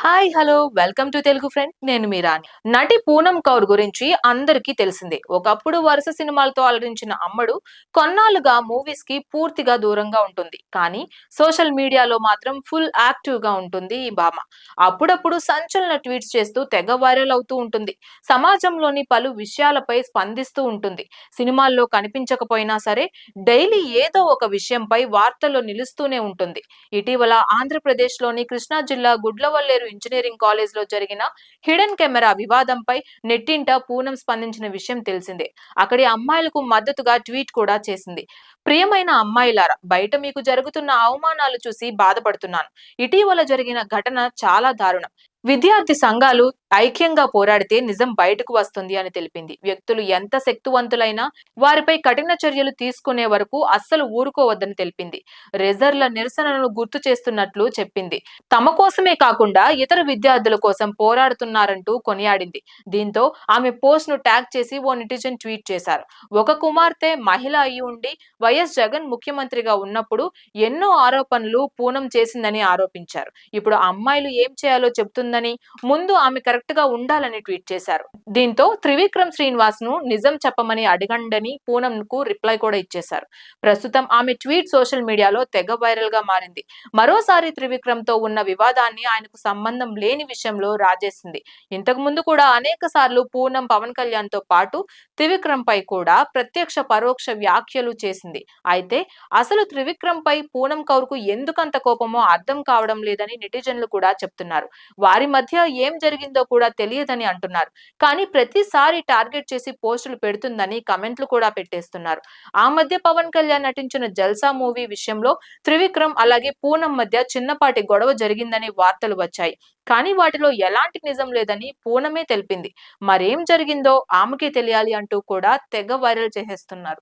Hi hello welcome to Telugu friend నేను మీ రాణి. నటి పూనం కౌర్ గురించి అందరికీ తెలిసిందే. ఒకప్పుడు వరుస సినిమాలతో అలరించిన అమ్మడు కొన్నాళ్ళుగా మూవీస్కి పూర్తిగా దూరంగా ఉంటుంది. కానీ సోషల్ మీడియాలో మాత్రం ఫుల్ యాక్టివ్గా ఉంటుంది ఈ భామ. అప్పుడప్పుడు సంచలన ట్వీట్స్ చేస్తూ తెగ వైరల్ అవుతూ ఉంటుంది. సమాజంలోని పలు విషయాలపై స్పందిస్తూ ఉంటుంది. సినిమాల్లో కనిపించకపోయినా సరే డైలీ ఏదో ఒక విషయంపై వార్తల్లో నిలుస్తూనే ఉంటుంది. ఇటీవల ఆంధ్రప్రదేశ్లోని కృష్ణా జిల్లా గుడ్లవల్లేరు ఇంజనీరింగ్ కాలేజ్లో జరిగిన హిడెన్ కెమెరా వివాదంపై నెట్టింట పూనం స్పందించిన విషయం తెలిసిందే. అక్కడి అమ్మాయిలకు మద్దతుగా ట్వీట్ కూడా చేసింది. ప్రియమైన అమ్మాయిలారా బయట మీకు జరుగుతున్న అవమానాలు చూసి బాధపడుతున్నాను. ఇటీవల జరిగిన ఘటన చాలా దారుణం. విద్యార్థి సంఘాలు ఐక్యంగా పోరాడితే నిజం బయటకు వస్తుంది అని తెలిపింది. వ్యక్తులు ఎంత శక్తివంతులైనా వారిపై కఠిన చర్యలు తీసుకునే వరకు అస్సలు ఊరుకోవద్దని తెలిపింది. రిజర్వ్ల నిరసనలను గుర్తు చేస్తున్నట్లు చెప్పింది. తమ కోసమే కాకుండా ఇతర విద్యార్థుల కోసం పోరాడుతున్నారంటూ కొనియాడింది. దీంతో ఆమె పోస్ట్ను ట్యాగ్ చేసి ఓ నిటిజన్ ట్వీట్ చేశారు. ఒక కుమార్తె మహిళ అయి ఉండి వైఎస్ జగన్ ముఖ్యమంత్రిగా ఉన్నప్పుడు ఎన్నో ఆరోపణలు పూనం చేసిందని ఆరోపించారు. ఇప్పుడు అమ్మాయిలు ఏం చేయాలో చెప్తుందని ముందు ఆమె కరెక్ట్గా ఉండాలని ట్వీట్ చేశారు. దీంతో త్రివిక్రమ్ శ్రీనివాస్ను నిజం చెప్పమని అడగండని పూనం కు రిప్లై కూడా ఇచ్చేశారు. ప్రస్తుతం ఆమె ట్వీట్ సోషల్ మీడియాలో తెగ వైరల్గా మారింది. మరోసారి త్రివిక్రమ్తో ఉన్న వివాదాన్ని ఆయనకు సంబంధం లేని విషయంలో రాజేసింది. ఇంతకు ముందు కూడా అనేక సార్లు పూనం పవన్ కళ్యాణ్తో పాటు త్రివిక్రమ్ పై కూడా ప్రత్యక్ష పరోక్ష వ్యాఖ్యలు చేసింది. అయితే అసలు త్రివిక్రమ్ పై పూనం కౌర్కు ఎందుకంత కోపమో అర్థం కావడం లేదని నెటిజన్లు కూడా చెప్తున్నారు. వారి మధ్య ఏం జరిగిందో కూడా తెలియదని అంటున్నారు. కానీ ప్రతిసారి టార్గెట్ చేసి పోస్టులు పెడుతుందని కమెంట్లు కూడా పెట్టేస్తున్నారు. ఆ మధ్య పవన్ కళ్యాణ్ నటించిన జల్సా మూవీ విషయంలో త్రివిక్రమ్ అలాగే పూనం మధ్య చిన్నపాటి గొడవ జరిగిందని వార్తలు వచ్చాయి. కానీ వాటిలో ఎలాంటి నిజం లేదని పూనమే తెలిపింది. మరేం జరిగిందో ఆమెకే తెలియాలి అంటూ కూడా తెగ వైరల్ చేసేస్తున్నారు.